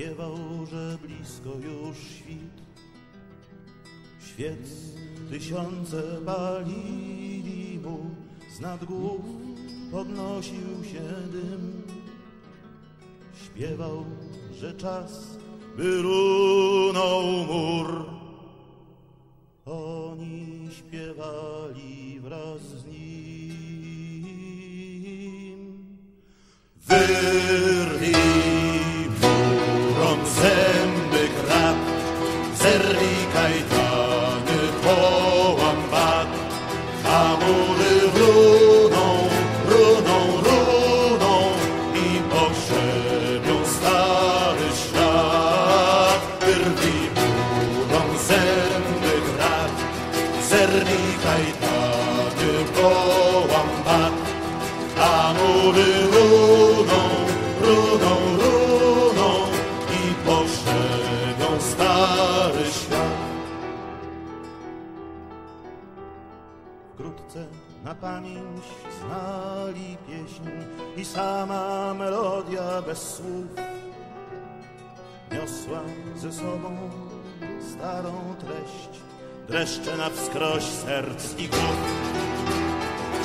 Śpiewał, że blisko już świt. Świec tysiące palili mu, z głów podnosił się dym. Śpiewał, że czas by runął mur. Oni śpiewali wraz z nim. Wyrwij pamięć znali pieśń i sama melodia bez słów niosła ze sobą starą treść, dreszcze na wskroś serc i głów.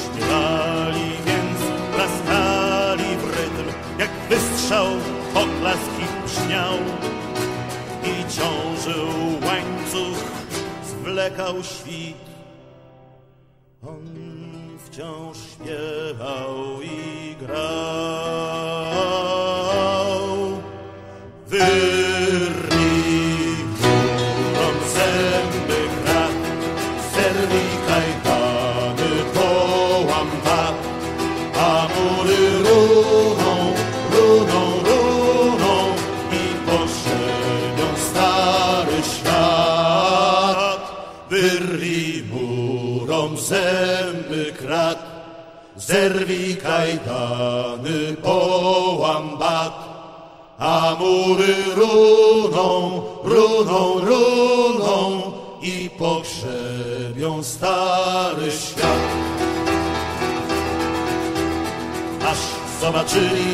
Śpiewali więc, klaskali w rytm, jak wystrzał poklaski brzmiał. I ciążył łańcuch, zwlekał świt. On wciąż śpiewał i grał. Wyrwij murom zęby krat, zerwij kajdany, połam bat, a mury runą, runą, runą i pogrzebią stary świat. Aż zobaczyli,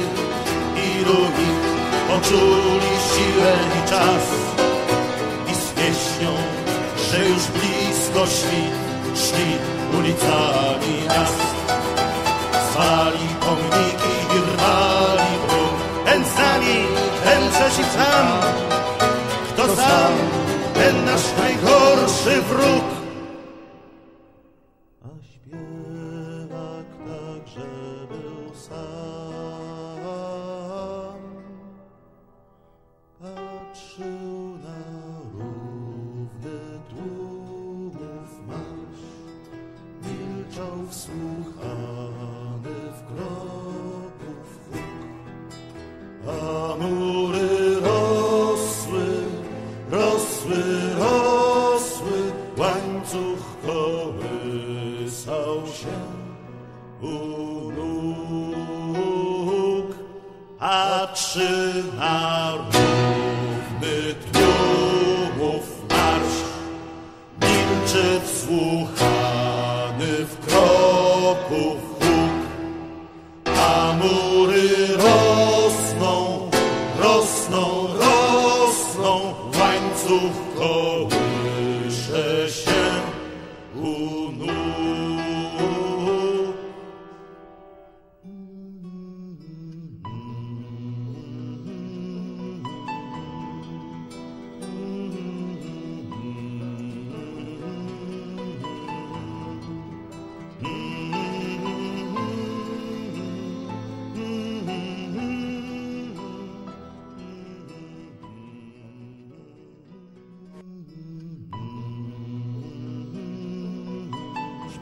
ilu ich poczuli siłę i czas i z pieśnią, że już blisko świt, szli ulicami miast. Zwali pomniki i rwali bruk, ten z nami, ten przeciw nam. Kto sam, ten nasz najgorszy wróg. A śpiewak także był sam. Patrzył mury rosły, rosły, rosły, łańcuch kołysał się u nóg. Patrzy na równy tłumów marsz, milczy wsłuchany rosną, łańcuch kołysze się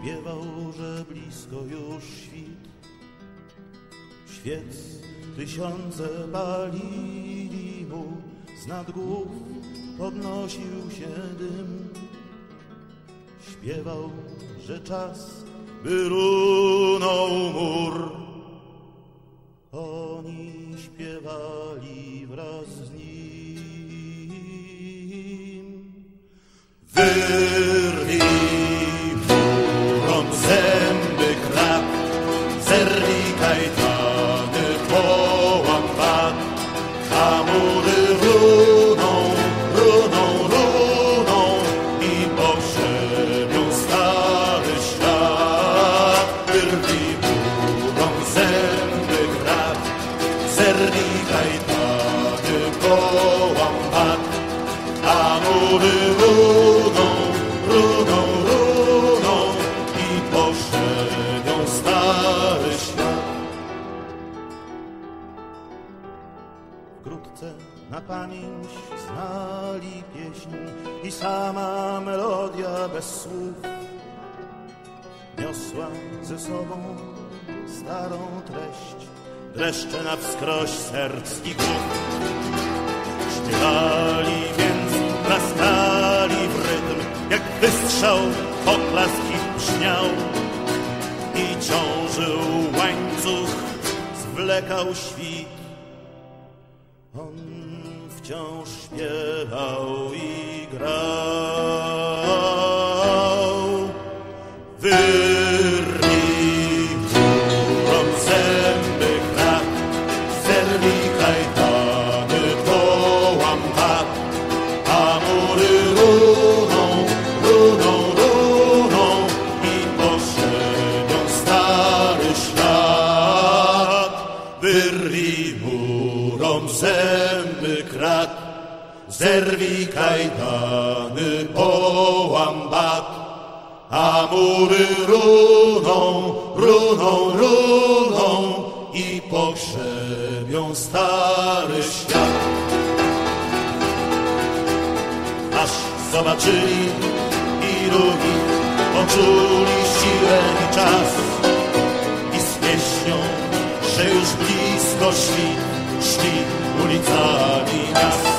Śpiewał, że blisko już świt. Świec tysiące palili mu, z nad głów podnosił się dym. Śpiewał, że czas by runął mur. Zerwij pamięć znali pieśń i sama melodia bez słów niosła ze sobą starą treść, dreszcze na wskroś serc i głów. Śpiewali więc, klaskali w rytm, jak wystrzał poklask ich brzmiał i ciążył łańcuch, zwlekał świt. Wciąż śpiewał i grał. Wyrwij murą zęby krak, zerwij kajtany, połam tak, a mury i poszedł stary świat. Wyrwij murą zęby zerwij kajtany, połam bat, a mury runą, runą, runą i pogrzebią stary świat. Aż zobaczyli i drugi poczuli siłę i czas i z pieśnią, że już blisko szli, szli ulicami miast.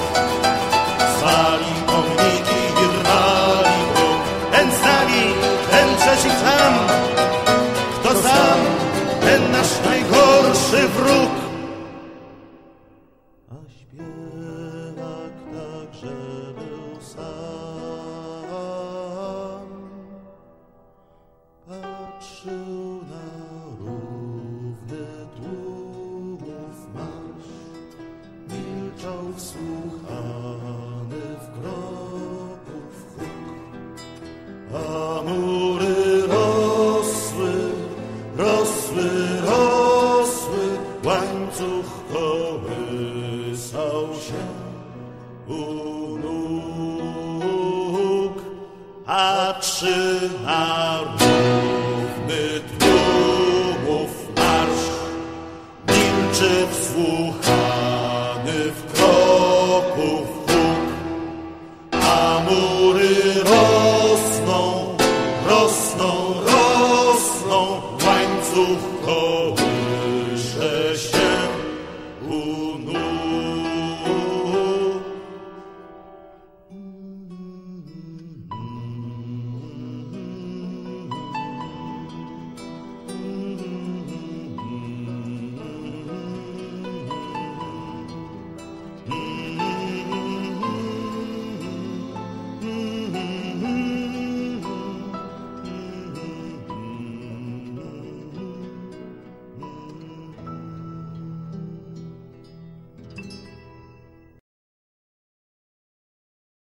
Łańcuch kołysał się u nóg, patrzy na równy tłumów marsz, milczy wsłuchany w kroków.